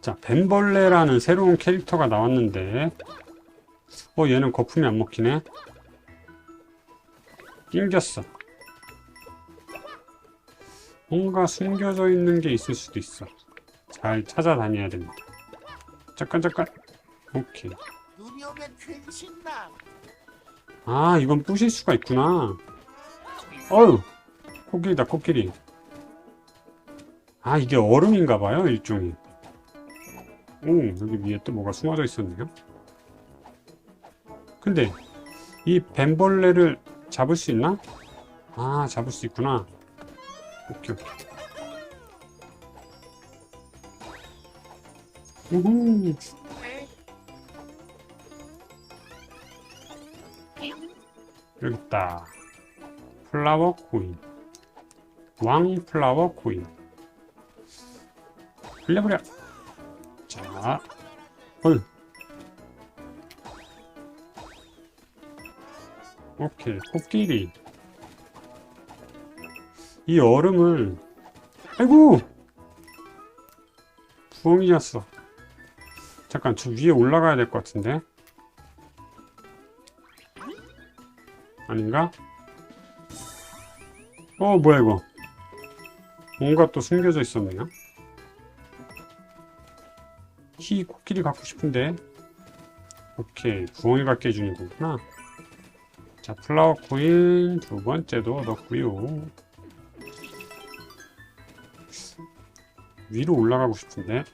자, 뱀벌레라는 새로운 캐릭터가 나왔는데, 어, 얘는 거품이 안 먹히네? 낑겼어. 뭔가 숨겨져 있는 게 있을 수도 있어. 잘 찾아다녀야 됩니다. 잠깐, 잠깐. 오케이. 아, 이건 부실 수가 있구나. 어휴, 코끼리다, 코끼리. 아, 이게 얼음인가 봐요, 일종이. 오, 여기 위에 또 뭐가 숨어져 있었네요. 근데, 이 뱀벌레를 잡을 수 있나? 아, 잡을 수 있구나. 오케이, 오케이. 우후. 여기 있다. 플라워 코인. 왕 플라워 코인. 흘려버려. 자, 헐. 오케이, 코끼리. 이 얼음을, 아이고! 부엉이였어. 잠깐, 저 위에 올라가야 될 것 같은데? 아닌가? 어, 뭐야, 이거. 뭔가 또 숨겨져 있었네요. 히 코끼리 갖고 싶은데. 오케이, 부엉이가 깨주는 거구나. 자, 플라워 코인 두 번째도 얻었고요. 위로 올라가고 싶은데.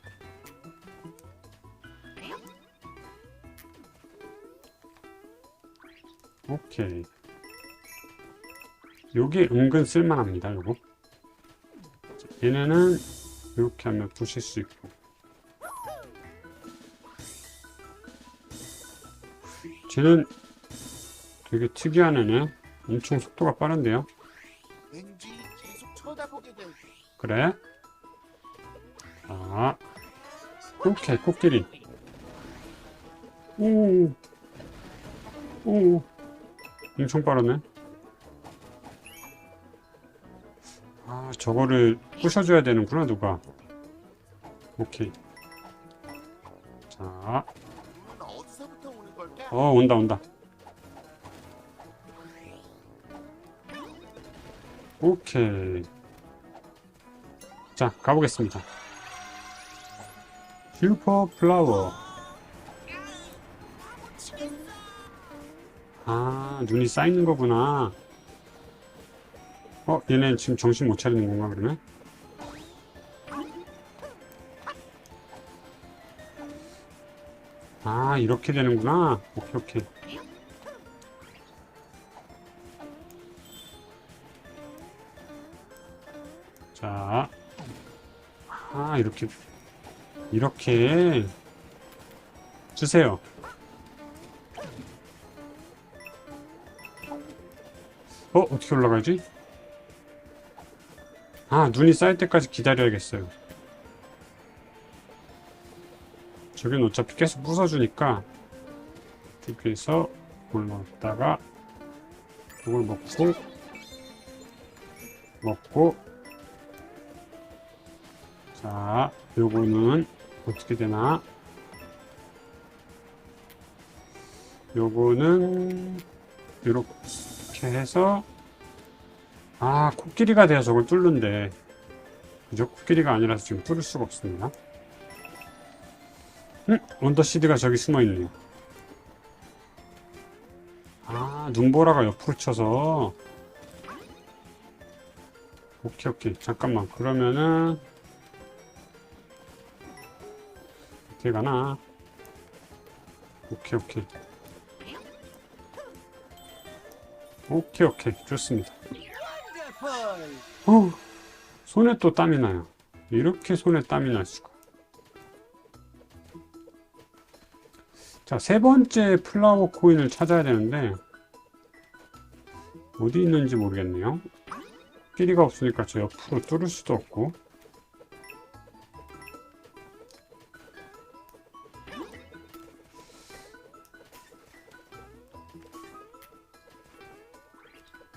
오케이. 요게 은근 쓸만합니다, 요거. 자, 얘네는 이렇게 하면 부실 수 있고. 쟤는 되게 특이한 애네. 엄청 속도가 빠른데요. 그래? 아, 오케이, 코끼리. 오, 오, 엄청 빠르네. 아, 저거를 부셔줘야 되는구나, 누가. 오케이. 자, 어, 온다, 온다. 오케이. 자, 가보겠습니다. 슈퍼 플라워. 아, 눈이 쌓이는 거구나. 어, 얘네 지금 정신 못 차리는 건가, 그러면? 아, 이렇게 되는구나. 오케이, 오케이. 자, 아, 이렇게, 이렇게 주세요. 어, 어떻게 올라가지? 아, 눈이 쌓일 때까지 기다려야겠어요. 저긴 어차피 계속 부숴주니까 여기서 이걸 넣었다가 이걸 먹고 먹고 자 요거는 어떻게 되나? 요거는 이렇게 해서 아 코끼리가 돼야 저걸 뚫는데. 그죠? 코끼리가 아니라서 지금 뚫을 수가 없습니다 음, 원더시드가 저기 숨어 있네요. 아, 눈보라가 옆으로 쳐서. 오케이, 오케이. 잠깐만. 그러면은. 어떻게 가나? 오케이, 오케이. 오케이, 오케이. 좋습니다. 어, 손에 또 땀이 나요. 이렇게 손에 땀이 날 수가. 자, 세 번째 플라워 코인을 찾아야 되는데, 어디 있는지 모르겠네요. 끼리가 없으니까 저 옆으로 뚫을 수도 없고.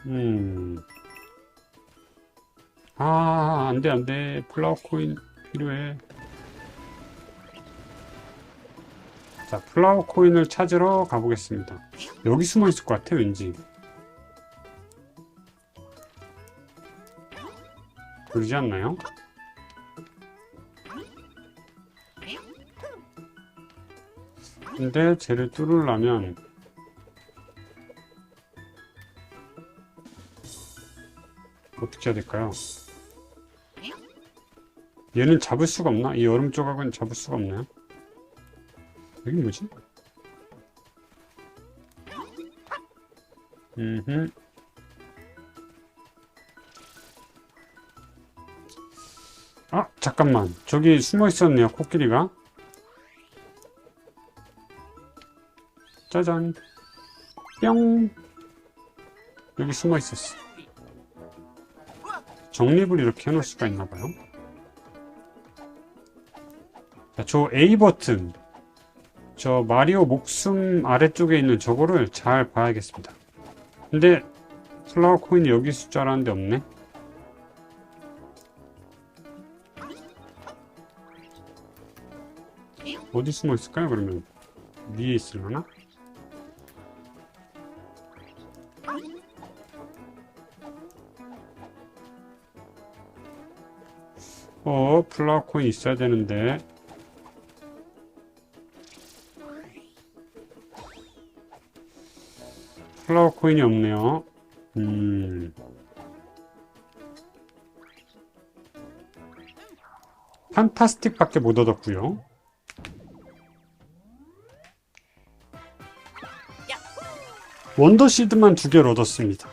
음. 아, 안 돼, 안 돼. 플라워 코인 필요해. 자, 플라워 코인을 찾으러 가보겠습니다. 여기 숨어 있을 것 같아, 왠지. 그러지 않나요? 근데 쟤를 뚫으려면 어떻게 해야 될까요? 얘는 잡을 수가 없나? 이 얼음 조각은 잡을 수가 없나요? 여기 뭐지? 음흠. 아, 잠깐만. 저기 숨어 있었네요, 코끼리가. 짜잔. 뿅. 여기 숨어 있었어. 정립을 이렇게 해놓을 수가 있나 봐요. 자, 저 A 버튼. 저 마리오 목숨 아래쪽에 있는 저거를 잘 봐야겠습니다. 근데 플라워 코인이 여기 있을 줄 알았는데 없네. 어디 숨어 있을까요, 그러면? 위에 있으려나? 어, 플라워 코인 있어야 되는데. 플라워 코인이 없네요. 음. 판타스틱밖에 못 얻었고요. 원더시드만 두 개를 얻었습니다.